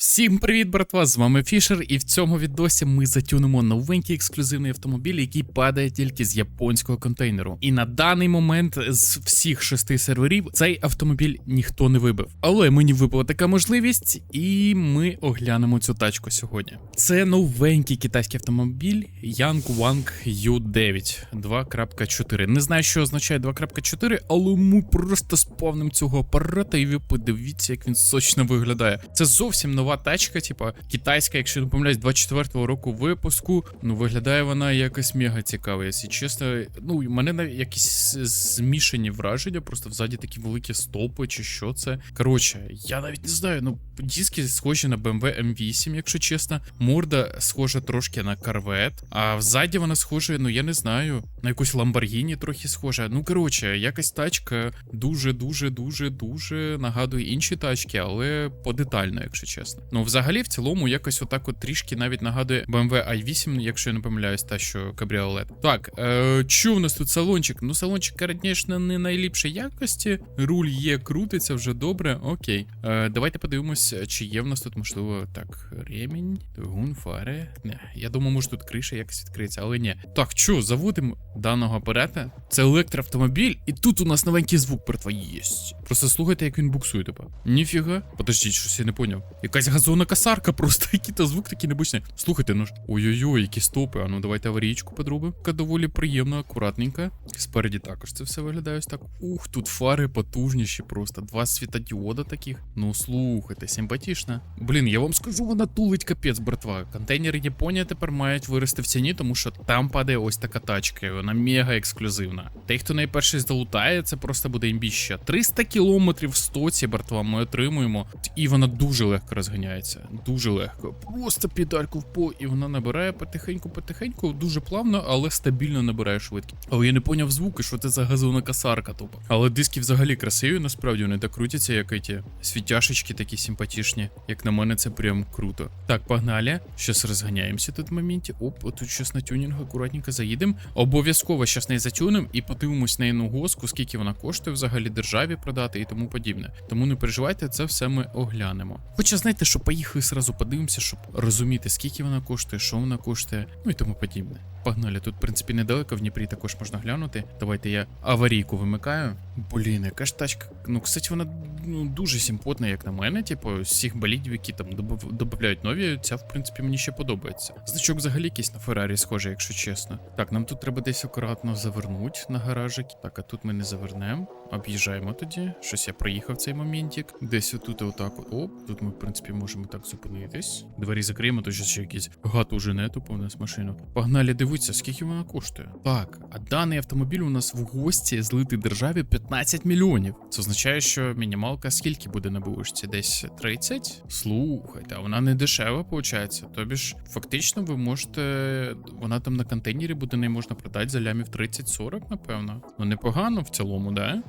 Всім привіт, братва! З вами Фішер, і в цьому відосі ми затюнемо новенький ексклюзивний автомобіль, який падає тільки з японського контейнеру. І на даний момент з всіх шести серверів цей автомобіль ніхто не вибив. Але мені випала така можливість, і ми оглянемо цю тачку сьогодні. Це новенький китайський автомобіль Yang Wang U9 2.4. Не знаю, що означає 2.4, але ми просто спавним цього апарата, і ви подивіться, як він сочно виглядає. Це зовсім нова тачка, типа китайська, якщо не помиляюсь, 24-го року випуску. Ну, виглядає вона якось мега цікаво, якщо чесно. Ну, у мене навіть якісь змішані враження, просто взаді такі великі стопи, чи що це. Коротше, я навіть не знаю, ну, диски схожі на BMW M8, якщо чесно. Морда схожа трошки на Corvette, а взаді вона схожа, ну я не знаю, на якусь Lamborghini трохи схожа. Ну, коротше, якась тачка дуже-дуже дуже дуже нагадує інші тачки, але подетально, якщо чесно. Ну, взагалі, в цілому, якось отак от трішки навіть нагадує BMW i8, якщо я не помиляюсь, та що кабріолет. Так, е, що в нас тут салончик? Ну, салончик, звісно, не найліпшої якості. Руль є, крутиться вже добре. Окей. Е, давайте подивимося, чи є в нас тут, можливо, так, ремінь, двигун, фари. Не, я думаю, може тут криша якось відкриється, але ні. Так, що, заводимо даного апарата. Це електроавтомобіль, і тут у нас новенький звук про твої є. Просто слухайте, як він буксує, типа. Ніфіга. Подождіть, щось я не поняв. Якась газонна косарка, просто який то звук такий необычний. Слухайте, ну ж. Ой-ой-ой, які стопи. А ну давайте аварійку подробимо. Така доволі приємна, акуратненька. Спереді також це все виглядає ось так. Ух, тут фари потужніші просто. Два світодіода таких. Ну слухайте, симпатічна. Блін, я вам скажу, вона тулить капець, братва. Контейнери Японія тепер мають вирости в ціні, тому що там падає ось така тачка. Вона мега ексклюзивна. Той, хто найперший залутає, це просто буде імбіща. 300 кілометрів в стоці, братва, ми отримуємо. І вона дуже легко розганяється. Дуже легко. Просто педальку в пол, і вона набирає потихеньку-потихеньку, дуже плавно, але стабільно набирає швидкість. Але я не поняв звуки, що це за газовна косарка тупо. Але диски взагалі красиві, насправді вони так крутяться, як ті світяшечки такі симпатичні. Як на мене, це прям круто. Так, погнали. Щас розганяємося тут в моменті. Оп, отут щас на тюнінг акуратненько заїдемо. Обов'язково щас неї затюнем і подивимось на її госку, скільки вона коштує взагалі державі продати і тому подібне. Тому не переживайте, це все ми оглянемо. Хоча знаєте, що поїхали сразу подивимося, щоб розуміти, скільки вона коштує, що вона коштує, ну і тому подібне. Погнали, тут, в принципі, недалеко в Дніпрі також можна глянути. Давайте я аварійку вимикаю. Блін, яка ж тачка. Ну, кстати, вона ну, дуже симпотна, як на мене. Типу, з всіх болідів, які там додають нові, ця, в принципі, мені ще подобається. Значок взагалі якийсь на Феррарі схожий, якщо чесно. Так, нам тут треба десь акуратно завернути на гаражик. Так, а тут ми не завернемо. Об'їжджаємо тоді. Щось я проїхав цей моментик. Десь отут, отак. от. Оп, тут ми, в принципі, можемо так зупинитись. Двері закриємо, то ще якийсь гад уже не тупо у нас машину. Погнали, дивіться, скільки вона коштує. Так, а даний автомобіль у нас в гості злитий державі 15 мільйонів. Це означає, що мінімалка скільки буде на бушці? Десь 30? Слухайте, а вона не дешева, виходить. Тобі ж фактично ви можете. Вона там на контейнері буде не можна продати за лямів 30-40, напевно. Ну непогано в цілому, да?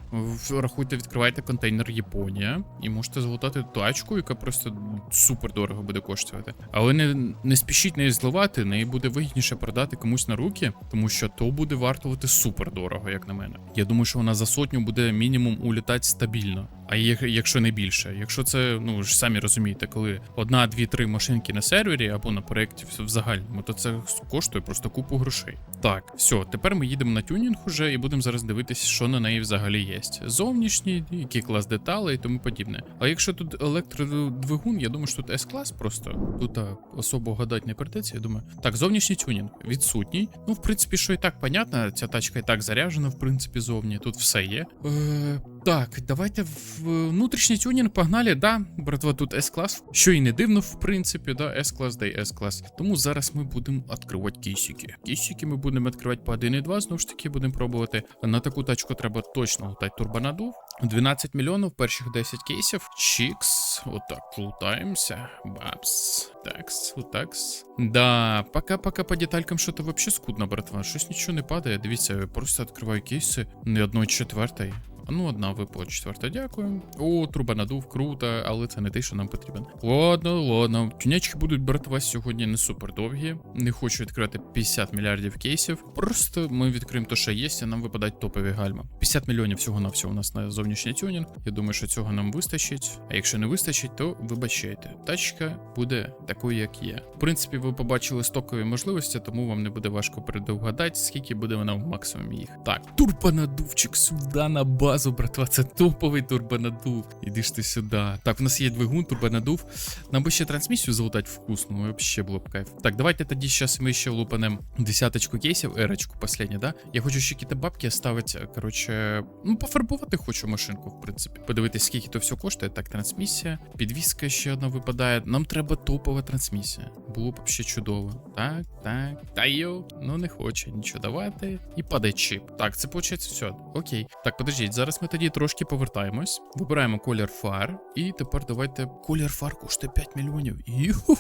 Рахуйте, відкривайте контейнер Японія і можете залутати тачку, яка просто супер дорого буде коштувати. Але не, не спішіть неї зливати, неї буде вигідніше продати комусь на руки, тому що то буде вартувати супер дорого, як на мене. Я думаю, що вона за сотню буде мінімум улітати стабільно. А як- якщо не більше, якщо це, ну ж самі розумієте, коли одна, дві, три машинки на сервері або на проєкті в загальному, то це коштує просто купу грошей. Так, все, тепер ми їдемо на тюнінг уже і будемо зараз дивитися, що на неї взагалі є. Зовнішній, який клас деталей і тому подібне. А якщо тут електродвигун, я думаю, що тут S-клас просто. Тут а, особо гадати не придеться, я думаю. Так, зовнішній тюнінг відсутній. Ну, в принципі, що і так понятно, ця тачка і так заряджена, в принципі, зовні. Тут все є. Е, так, давайте в внутрішній тюнінг погнали. Да, братва, тут S-клас. Що і не дивно, в принципі, да, S-клас, да й S-клас. Тому зараз ми будемо відкривати кейсики. Кейсики ми будемо відкривати по 1 і 2, знову ж таки, будемо пробувати. На таку тачку треба точно лутати турбонадув. 12 мільйонів, перших 10 кейсів. Чікс. Отак, лутаємося. Бабс. Такс, отакс. Да, пока-пока по деталькам що-то вообще скудно, братва. Щось нічого не падає. Дивіться, я просто відкриваю кейси не одної четвертої. Ну, одна випала четверта, дякую. О, труба надув, круто, але це не те, що нам потрібен. Ладно, ладно. Тюнячки будуть брати вас сьогодні не супер довгі. Не хочу відкрити 50 мільярдів кейсів. Просто ми відкриємо то, що є, і нам випадають топові гальма. 50 мільйонів всього на всього у нас на зовнішній тюнінг. Я думаю, що цього нам вистачить. А якщо не вистачить, то вибачайте. Тачка буде такою, як є. В принципі, ви побачили стокові можливості, тому вам не буде важко предугадати, скільки буде вона в максимумі їх. Так, турбонадувчик сюди на базу, братва. Це топовий турбонадув. Іди ж ти сюди. Так, в нас є двигун, турбонадув. Нам би ще трансмісію залутати вкусну, вообще було б кайф. Так, давайте тоді зараз ми ще влупанем десяточку кейсів, ерочку последнє, да? Я хочу ще якісь бабки ставити, коротше, ну, пофарбувати хочу машинку, в принципі. Подивитись, скільки то все коштує. Так, трансмісія, підвіска ще одна випадає. Нам треба топова трансмісія. Було б ще чудово. Так, так. Та йо, ну не хоче нічого давати. І падає чіп. Так, це виходить все. Окей. Так, подождіть, зараз ми тоді трошки повертаємось. Вибираємо колір фар. І тепер давайте. Колір фар коштує 5 мільйонів. Юху.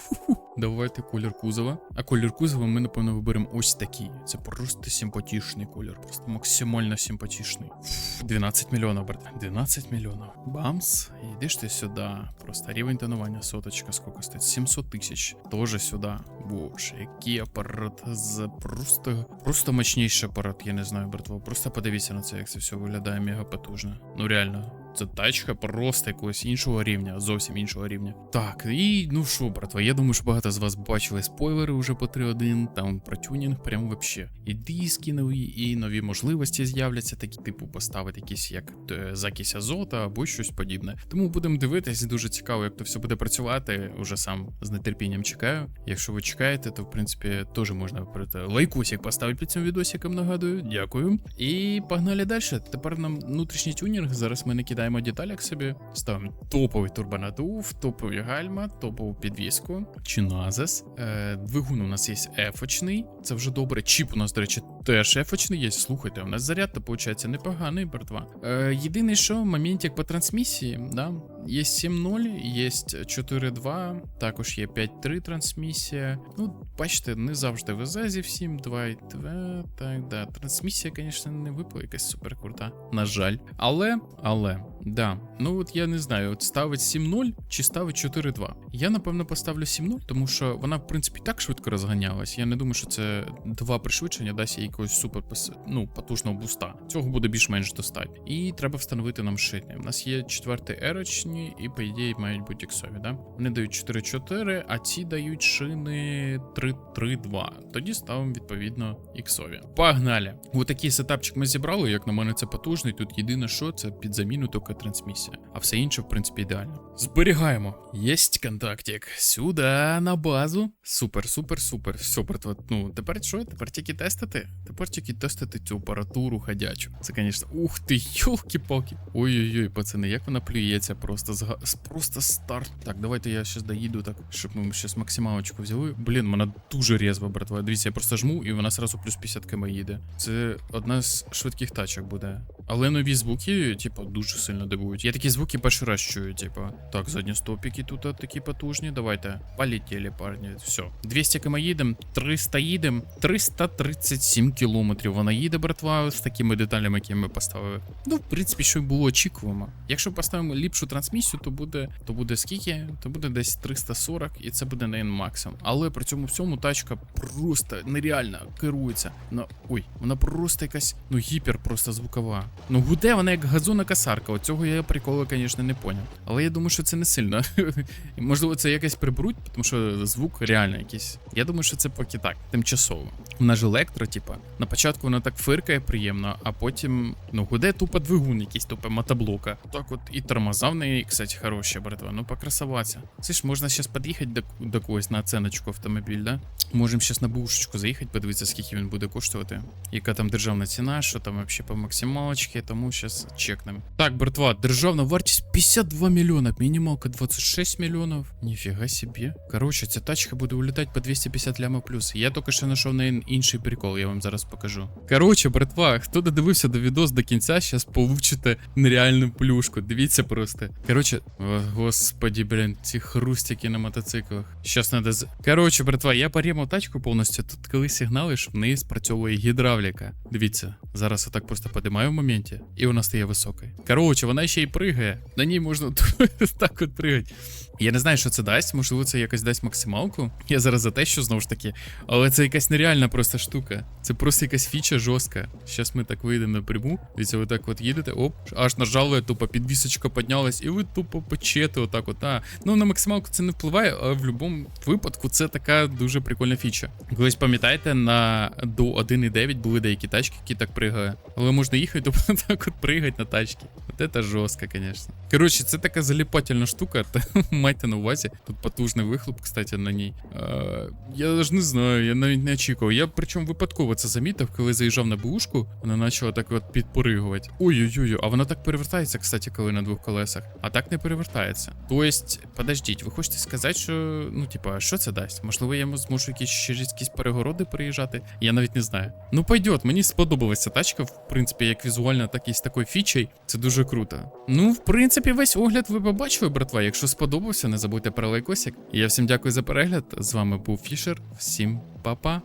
Давайте колір кузова. А колір кузова ми, напевно, виберемо ось такий. Це просто симпатичний колір. Просто максимально симпатичний. Фу, 12 мільйонів, брат. 12 мільйонів. Бамс. Йдеш ти сюди. Просто рівень тонування соточка сколько стоїть? 700 тисяч. Тоже сюди. Боже, який апарат з просто. Просто мощніший апарат, я не знаю, братва. Просто подивіться на це, як це все виглядає мега потужно. Ну реально. Це тачка просто якогось іншого рівня, зовсім іншого рівня. Так, і ну що, братва, я думаю, що багато з вас бачили спойлери вже по 3.1, там про тюнінг, прям вообще. І диски нові, і нові можливості з'являться, такі типу поставити якісь як е, закись азота або щось подібне. Тому будемо дивитись, дуже цікаво, як то все буде працювати. Уже сам з нетерпінням чекаю. Якщо ви чекаєте, то в принципі теж можна перед лайкусик поставити під цим відосиком, нагадую. Дякую. І погнали далі. Тепер нам внутрішній тюнінг. Зараз ми накидаємо деталек собі. Ставимо топовий турбонадув, топові гальма, топову підвіску. Чиназес. Е, двигун у нас є ефочний. Це вже добре. Чіп у нас, до речі, теж ефочний є. Слухайте, у нас заряд, то виходить непоганий, братва. Е, єдине, що моментик по трансмісії, да. Є 7.0, є 4.2, також є 5.3 трансмісія. Ну, бачите, не завжди везе зі всім. 2.2, так, да. Трансмісія, звісно, не випала якась супер крута. На жаль. Але, але, да. Ну от я не знаю, от ставить 7.0 чи ставить 4.2. Я, напевно, поставлю 7.0, тому що вона, в принципі, так швидко розганялась. Я не думаю, що це два пришвидшення дасть їй якогось супер ну, потужного буста. Цього буде більш-менш достатньо. І треба встановити нам шини. У нас є четвертий ерочні, і, по ідеї, мають бути іксові, да? Вони дають 4-4, а ці дають шини 3-3-2. Тоді ставимо, відповідно, іксові. Погнали! Отакий сетапчик ми зібрали, як на мене, це потужний. Тут єдине, що це під заміну тільки трансмісія. А все інше, в принципі, ідеально. Зберігаємо. Єсть контактик. Сюди, на базу. Супер, супер, супер. Супер. Ну, тепер що? Тепер тільки тестити? Тепер тільки тестити цю апаратуру ходячу. Це, звісно, ух ти, йолки-палки. Ой-ой-ой, пацани, як вона плюється просто з просто старт. Так, давайте я зараз доїду, так, щоб ми зараз максималочку взяли. Блін, вона дуже різва, братва. Дивіться, я просто жму, і вона сразу плюс 50 км їде. Це одна з швидких тачок буде. Але нові звуки, типу, дуже сильно дивують. Я такі звуки перший раз чую, типу. Так, задні стопіки тут такі потужні. Давайте. Полетіли, парні. Все. 200 км їдем, 300 їдем, 337 кілометрів вона їде, братва, з такими деталями, які ми поставили. Ну, в принципі, що було очікуємо. Якщо поставимо ліпшу трансмісію, то буде то буде скільки? То буде десь 340, і це буде на максимум. Але при цьому всьому тачка просто нереально керується. Ну, ой, вона просто якась, ну, гіпер просто звукова. Ну, гуде вона як газона касарка. Оцього я приколу, звісно, не поняв. Але я думаю, що це не сильно. Можливо, це якось приберуть, тому що звук реально якийсь. Я думаю, що це поки так, тимчасово. Вона ж електро, типа. На початку вона так фиркає приємно, а потім, ну, гуде тупо двигун, якийсь тупо мотоблока. Так от і тормоза в неї, кстати, хороші, братва. Ну, покрасуватися. Це ж можна зараз під'їхати до, до когось на оценочку автомобіль, да? Можемо зараз на бушечку заїхати, подивитися, скільки він буде коштувати. Яка там державна ціна, що там взагалі по максималочці, тому зараз чекнемо. Так, братва, державна вартість 52 мільйона, мінімалка 26 мільйонів. Ніфіга собі. Коротше, ця тачка буде улітати по 250 ляма плюс. Я тільки що знайшов на інший прикол, я вам зараз покажу. Коротше, братва, хто додивився до відос до кінця, зараз получите нереальну плюшку. Дивіться просто. Коротше, о, господі, блін, ці хрустики на мотоциклах. Щас надо з. Коротше, братва, я по перевіримо тачку повністю. Тут коли сигналиш, в неї спрацьовує гідравліка. Дивіться, зараз отак просто подимаю в моменті, і вона стає високою. Коротше, вона ще й пригає. На ній можна так от пригати. Я не знаю, що це дасть, можливо, це якось дасть максималку. Я зараз за те, що знову ж таки. Але це якась нереальна просто штука. Це просто якась фіча жорстка. Зараз ми так вийдемо напряму. Дивіться, ви так от їдете, оп, аж нажали, тупо підвісочка піднялась, і ви тупо печете отак от. А. Ну на максималку це не впливає, але в будь-якому випадку це така дуже прикольна фіча. Колись пам'ятаєте, на до 1.9 були деякі тачки, які так пригають. Але можна їхати, тобто так от пригати на тачки. От це жорстко, звісно. Коротше, це така заліпательна штука. Та майте на увазі. Тут потужний вихлоп, кстати, на ній. Е, я ж не знаю, я навіть не очікував. Я причому випадково це замітив, коли заїжджав на бушку, вона почала так от підпоригувати. Ой-ой-ой, а вона так перевертається, кстати, коли на двох колесах. А так не перевертається. Тобто, подождіть, ви хочете сказати, що ну, типа, що це дасть? Можливо, я зможу якісь через якісь перегороди приїжджати? Я навіть не знаю. Ну, пойдет, мені сподобалася тачка, в принципі, як візуально, так і з такою фічей. Це дуже круто. Ну, в принципі, весь огляд ви побачили, братва. Якщо сподобався, не забудьте про лайкосик. Я всім дякую за перегляд. З вами був Фішер. Всім па-па.